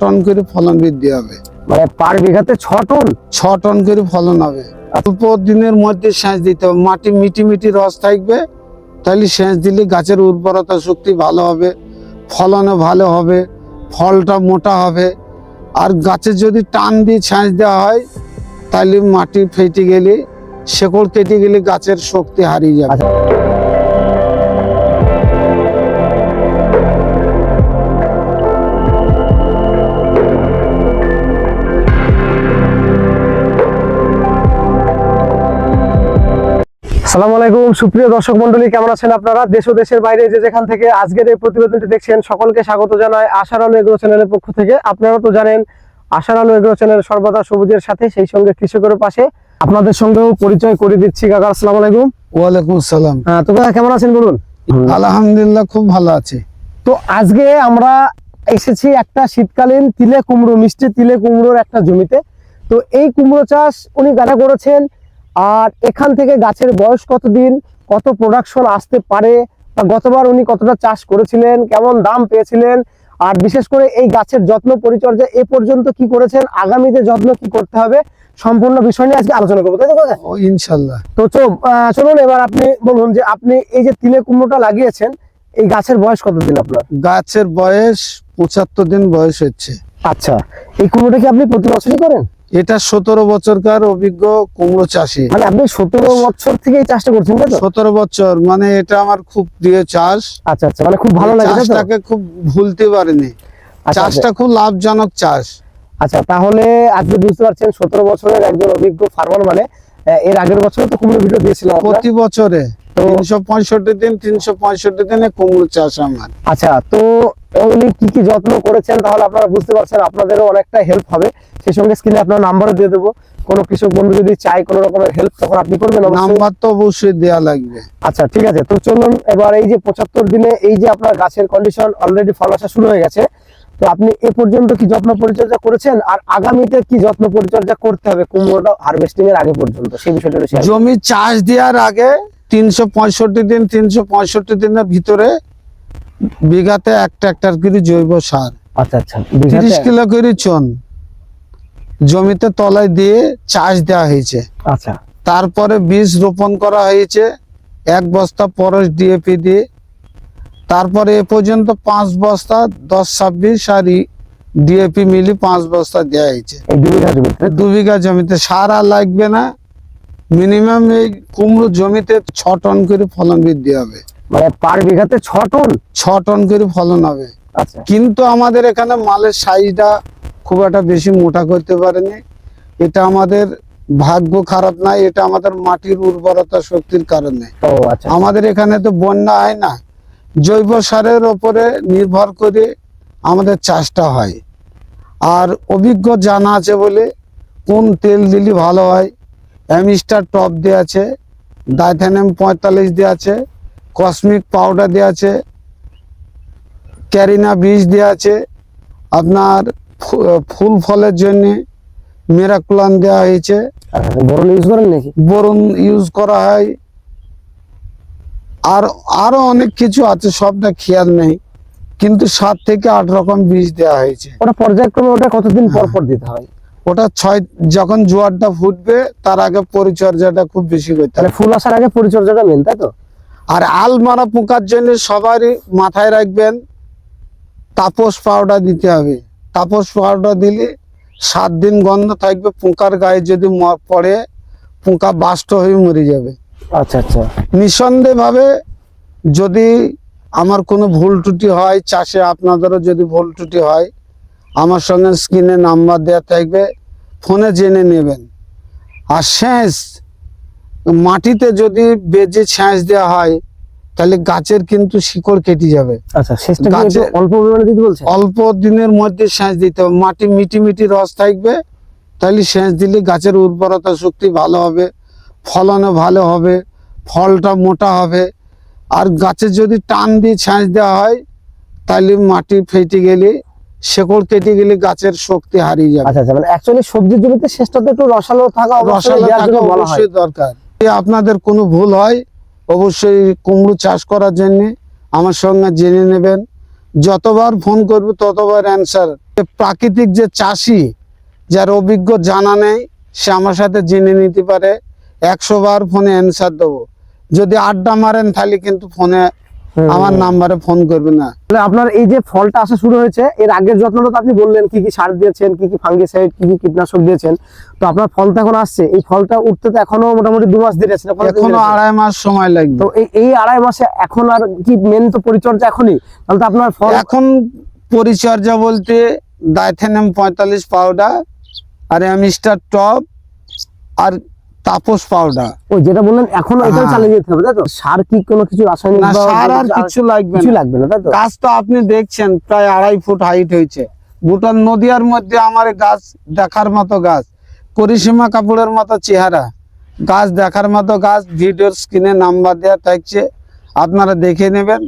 Ton করে ফলন বৃদ্ধি হবে। মানে পার বিঘাতে ছ টন ছ টন করে ফলন হবে। অল্প দিনের মধ্যে সেচ দিতে হবে। মাটি মিটি মিটি রস থাকবে তাহলে সেচ দিলে গাছের উর্বরতা শক্তি ভালো হবে ফলনও ভালো হবে ফলটা মোটা হবে। আর গাছের যদি টান দিয়ে সেচ দেওয়া হয় তাহলে মাটি ফেটে গেলে শেকড় কেটে গেলে গাছের শক্তি হারিয়ে যাবে। সালাম আলাইকুম। সুপ্রিয় দর্শক মন্ডলী কেমন আছেন আপনারা? দেশ ও দেশের বাইরে যে যেখান থেকে আজকের এই প্রতিবেদনটি দেখছেন সকলকে স্বাগত জানাই আশার আলো এগ্রো চ্যানেলের পক্ষ থেকে। আপনারা তো জানেন আশার আলো এগ্রো চ্যানেল সর্বদা সবুজের সাথে সেই সঙ্গে কৃষকের পাশে। আপনাদের সঙ্গেও পরিচয় করে দিচ্ছি। কাকা আসসালামু আলাইকুম। ওয়ালাইকুম আসসালাম। হ্যাঁ, তো কাকা কেমন আছেন বলুন? আলহামদুলিল্লাহ খুব ভালো আছে। তো আজকে আমরা এসেছি একটা শীতকালীন তিলে কুমড়ো মিষ্টি তিলে কুমড়োর একটা জমিতে। তো এই কুমড়ো চাষ উনি গাড়া করেছেন। আর এখান থেকে গাছের বয়স কতদিন কত প্রোডাকশন আসতে পারে বা গতবার উনি কতটা চাষ করেছিলেন কেমন দাম পেয়েছিলেন আর বিশেষ করে এই গাছের যত্ন পরিচর্যা এ পর্যন্ত কি করেছেন আগামীতে যত্ন কি করতে হবে সম্পূর্ণ বিষয় নিয়ে আজকে আলোচনা করব তাই তো ইনশাল্লাহ। তো চলুন এবার আপনি বলুন যে আপনি এই যে তিলে কুমড়োটা লাগিয়েছেন এই গাছের বয়স কতদিন আপনার? গাছের বয়স পঁচাত্তর দিন বয়স হচ্ছে। আচ্ছা এই কুমড়োটা কি আপনি প্রতি বছরই করেন? এটা সতেরো বছরকার অভিজ্ঞ কুমড়ো চাষি। মানে আপনি সতেরো বছর থেকে এই চাষটা করছেন সতেরো বছর মানে এটা আমার খুব প্রিয় চাষ। আচ্ছা আচ্ছা মানে খুব ভালো লাগে চাষটাকে খুব ভুলতে পারিনি। আচ্ছা, চাষটা খুব লাভজনক চাষ। আচ্ছা তাহলে আজকে বুঝতে পারছেন সতেরো বছরের একজন অভিজ্ঞ ফার্মার মানে এর আগের বছর তো কুমড়ো ভিডিও দিয়েছিলাম প্রতি বছরে। তিনশো পঁয়ষট্টি দিন তিনশো পঁয়ষট্টি দিনে কুমড়ো চাষ আমার। আচ্ছা তো উনি কি কি যত্ন করেছেন তাহলে আপনারা বুঝতে পারছেন আপনাদেরও অনেকটা হেল্প হবে। সেই সঙ্গে স্ক্রিনে আপনার নাম্বারও দিয়ে দেবো। কোনো কৃষক বন্ধু যদি চায় কোনো রকমের হেল্প তখন আপনি করবেন নাম্বার তো অবশ্যই দেওয়া লাগবে। আচ্ছা ঠিক আছে। তো চলুন এবার এই যে পঁচাত্তর দিনে এই যে আপনার গাছের কন্ডিশন অলরেডি ফল আসা শুরু হয়ে গেছে। তো আপনি এ পর্যন্ত কি যত্ন পরিচর্যা করেছেন? আর আগামীতে কি যত্ন পরিচর্যা করতে হবে কুমড়োটা হারভেস্টিং এর আগে পর্যন্ত? সেই বিষয়টা। জমি চাষ দেওয়ার আগে তিনশো পঁয়ষট্টি দিন তিনশো পঁয়ষট্টি দিনের ভিতরে বিঘাতে এক ট্রাক্টর করে জৈব সার। আচ্ছা আচ্ছা। তিরিশ কিলো করে চন। জমিতে তলায় দিয়ে চাষ দেওয়া হয়েছে। আচ্ছা। তারপরে বীজ রোপণ করা হয়েছে। এক বস্তা পরশ ডিএপি দিয়ে। তারপরে এ পর্যন্ত পাঁচ বস্তা দশ ছাব্বিশ আর ডিএপি মিলি পাঁচ বস্তা দেওয়া হয়েছে। দু বিঘা জমিতে? দু বিঘা জমিতে সার আর লাগবে না। মিনিমাম এই কুমড়ো জমিতে ছ টন করে ফলন বৃদ্ধি হবে। মানে পার বিঘাতে ছ টন? ছ টন করে ফলন হবে। আচ্ছা। কিন্তু আমাদের এখানে মালের সাইজটা খুব একটা বেশি মোটা করতে পারেনি। এটা আমাদের ভাগ্য খারাপ নাই এটা আমাদের মাটির উর্বরতা শক্তির কারণে। আচ্ছা। আমাদের এখানে তো বন্যা হয় না। জৈব সারের ওপরে নির্ভর করে আমাদের চাষটা হয়। আর অভিজ্ঞ জানা আছে বলে কোন তেল দিলে ভালো হয় অ্যামিস্টার টপ দেওয়া আছে ডাইথেনিয়াম পঁয়তাল্লিশ দেওয়া আছে কসমিক পাউডার দেওয়া আছে ক্যারিনা বীজ দেওয়া আছে আপনার ফুল ফলের জন্য মেরাকুলান দেওয়া হয়েছে। বোরন ইউজ করেন নাকি? বোরন ইউজ করা হয়। আর আরও অনেক কিছু আছে সবটা খেয়াল নেই। কিন্তু সাত থেকে আট রকম বীজ দেওয়া হয়েছে। ওটা পর্যায়ক্রমে ওটা কতদিন পর পর দিতে হয়? ওটা ছয় যখন জোয়ারটা ফুটবে তার আগে পরিচর্যাটা খুব বেশি করতে হবে। ফুল আসার আগে পরিচর্যাটা মেন তাই তো? আর আল মারা পোকার জন্য সবারই মাথায় রাখবেন তাপস পাউডার দিতে হবে। তাপস পাউডার দিলে সাত দিন গন্ধ থাকবে পোকার গায়ে যদি ম- পড়ে পোকা বাষ্ট হয়ে মরে যাবে। আচ্ছা আচ্ছা। নিঃসন্দেহভাবে যদি আমার কোনো ভুল ত্রুটি হয় চাষে আপনাদেরও যদি ভুল ত্রুটি হয় আমার সঙ্গে স্ক্রিনে নাম্বার দেওয়া থাকবে ফোনে জেনে নেবেন। আর সেচ মাটিতে যদি বেজে সেচ দেওয়া হয় তাহলে গাছের কিন্তু শিকড় কেটে যাবে। আচ্ছা গাছে- অল্প অল্প দিনের মধ্যে সেচ দিতে হবে। মাটি মিটি মিটি রস থাকবে তাহলে সেচ দিলে গাছের উর্বরতা শক্তি ভালো হবে ফলনও ভালো হবে ফলটা মোটা হবে। আর গাছের যদি টান দিয়ে সেচ দেওয়া হয় তাহলে মাটি ফেটে গেলে শেকড় কেটে গেলে গাছের শক্তি হারিয়ে যাবে। আচ্ছা আচ্ছা মানে অ্যাকচুয়ালি সবজির জমিতে শেষটা তো একটু রসালো থাকা অবশ্যই রসালো থাকা অবশ্যই দরকার। আপনাদের কোনো ভুল হয় অবশ্যই কুমড়ো চাষ করার জন্য আমার সঙ্গে জেনে নেবেন। যতবার ফোন করবে ততবার অ্যান্সার। প্রাকৃতিক যে চাষি যার অভিজ্ঞ জানা নেই সে আমার সাথে জেনে নিতে পারে। একশো বার ফোনে অ্যান্সার দেবো। যদি আড্ডা মারেন তাহলে কিন্তু ফোনে আমার নাম্বারে ফোন করবে না। তাহলে আপনার এই যে ফলটা আসা শুরু হয়েছে এর আগের যত্নটা তো আপনি বললেন কি কি সার দিয়েছেন কি কি ফাঙ্গিসাইড কি কি কীটনাশক দিয়েছেন। তো আপনার ফল তো এখন আসছে এই ফলটা উঠতে তো এখনও মোটামুটি দু মাস দেরি আছে এখনও আড়াই মাস সময় লাগবে। তো এই আড়াই মাসে এখন আর কি মেন তো পরিচর্যা এখনই? তাহলে তো আপনার ফল এখন পরিচর্যা বলতে ডাইথেনিয়াম পঁয়তাল্লিশ পাউডার আর অ্যামিস্টার টপ আর তাপস পাউডার ওই যেটা বললেন এখন হ্যাঁ। চালিয়ে যেতে হবে তাই তো? সার কি কোনো কিছু রাসায়নিক না সার আর কিছু লাগবে কিছু লাগবে না তাই তো? গাছ তো আপনি দেখছেন প্রায় আড়াই ফুট হাইট হয়েছে। নদিয়ার মধ্যে আমার গাছ দেখার মতো গাছ। করিসীমা কাপড়ের মতো চেহারা। গাছ দেখার মতো গাছ ভিডিওর স্ক্রিনে নাম্বার দেওয়া থাকছে। আপনারা দেখে নেবেন।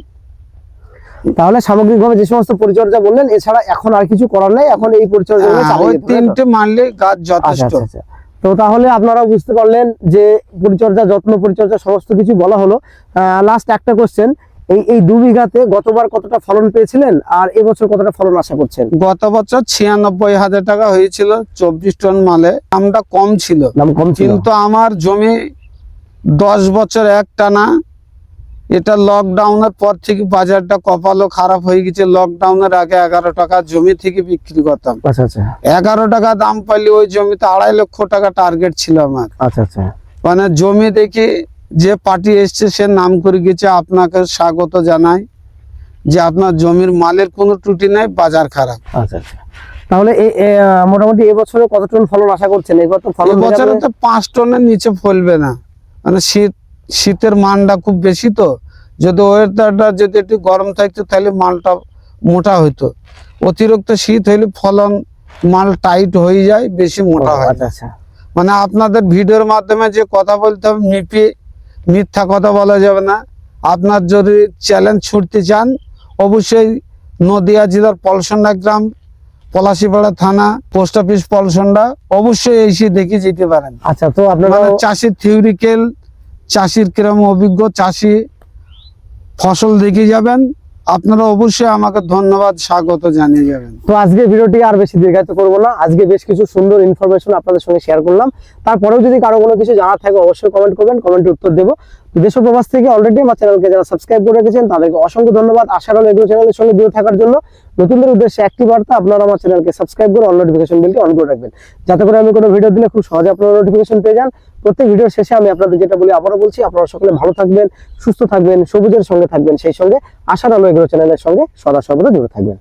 তাহলে সামগ্রিকভাবে যে সমস্ত পরিচর্যা বললেন এছাড়া এখন আর কিছু করার নাই এখন এই পরিচর্যা হ্যাঁ, তিনটে মানলে গাছ আচ্ছা যথেষ্ট। আচ্ছা আচ্ছা। তো তাহলে আপনারা বুঝতে পারলেন যে পরিচর্যা যত্ন পরিচর্যা সমস্ত কিছু বলা হলো। লাস্ট একটা কোশ্চেন এই এই দু বিঘাতে গতবার কতটা ফলন পেয়েছিলেন আর এবছর কতটা ফলন আশা করছেন? গত বছর ছিয়ানব্বই হাজার টাকা হয়েছিল চব্বিশ টন মালে দামটা কম ছিল। দাম কম ছিল। কিন্তু আমার জমি দশ বছর এক টানা এটা লকডাউনের পর থেকে বাজারটা কপালও খারাপ হয়ে গেছে। লকডাউনের আগে এগারো টাকা জমি থেকে বিক্রি করতাম। আচ্ছা আচ্ছা। এগারো টাকা দাম পাইলে ওই জমিতে আড়াই লক্ষ টাকা টার্গেট ছিল আমার। আচ্ছা আচ্ছা। মানে জমি দেখি যে পার্টি এসছে সে নাম করে গেছে আপনাকে স্বাগত জানাই। যে আপনার জমির মালের কোনো ত্রুটি নাই বাজার খারাপ। আচ্ছা আচ্ছা। তাহলে মোটামুটি এবছরে কত টন ফলন আশা করছেন? এবার তো ফলন বছরে তো পাঁচ টনের নিচে ফলবে না। মানে শীত শীতের মানটা খুব বেশি তো। যদি ওয়েদারটা যদি একটু গরম থাকতো তাহলে মালটা মোটা হইতো। অতিরিক্ত শীত হইলে ফলন মাল টাইট হয়ে যায় বেশি মোটা হয় আচ্ছা আচ্ছা। মানে আপনাদের ভিডিওর মাধ্যমে যে কথা বলতে হবে মিপি মিথ্যা কথা বলা যাবে না। আপনার যদি চ্যালেঞ্জ ছুটতে চান অবশ্যই নদিয়া জেলার পলসন্ডা গ্রাম পলাশিপাড়া থানা পোস্ট অফিস পলসন্ডা অবশ্যই এসে দেখে যেতে পারেন। আচ্ছা তো আপনারা মানে চাষির থিওরিক্যাল চাষির কিরম অভিজ্ঞ চাষি ফসল দেখে যাবেন, আপনারা অবশ্যই আমাকে ধন্যবাদ, স্বাগত জানিয়ে যাবেন। তো আজকে ভিডিওটি আর বেশি দীর্ঘায়িত করব না। আজকে বেশ কিছু সুন্দর ইনফরমেশন আপনাদের সঙ্গে শেয়ার করলাম। তারপরেও যদি কারও কোনো কিছু জানা থাকে, অবশ্যই কমেন্ট করবেন কমেন্টে উত্তর দেবো। দেশ প্রবাস থেকে অলরেডি আমার চ্যানেলকে যারা সাবস্ক্রাইব করে রেখেছেন, তাদেরকে অসংখ্য ধন্যবাদ। আশার আলো এগুলো চ্যানেলের সঙ্গে জুড়ে থাকার জন্য নতুনদের উদ্দেশ্যে একটি বার্তা, আপনারা আমার চ্যানেলকে সাবস্ক্রাইব করে অল নোটিফিকেশন বিলটি অন করে রাখবেন। যাতে করে আমি কোনো ভিডিও দিলে খুব সহজে আপনারা নোটিফিকেশন পেয়ে যান। প্রত্যেক ভিডিওর শেষে আমি আপনাদের যেটা বলি, আবারও বলছি, আপনারা সকলে ভালো থাকবেন, সুস্থ থাকবেন, সবুজের সঙ্গে থাকবেন, সেই সঙ্গে আশার আলো এগুলো চ্যানেলের সঙ্গে সদা সর্বদা জুড়ে থাকবেন।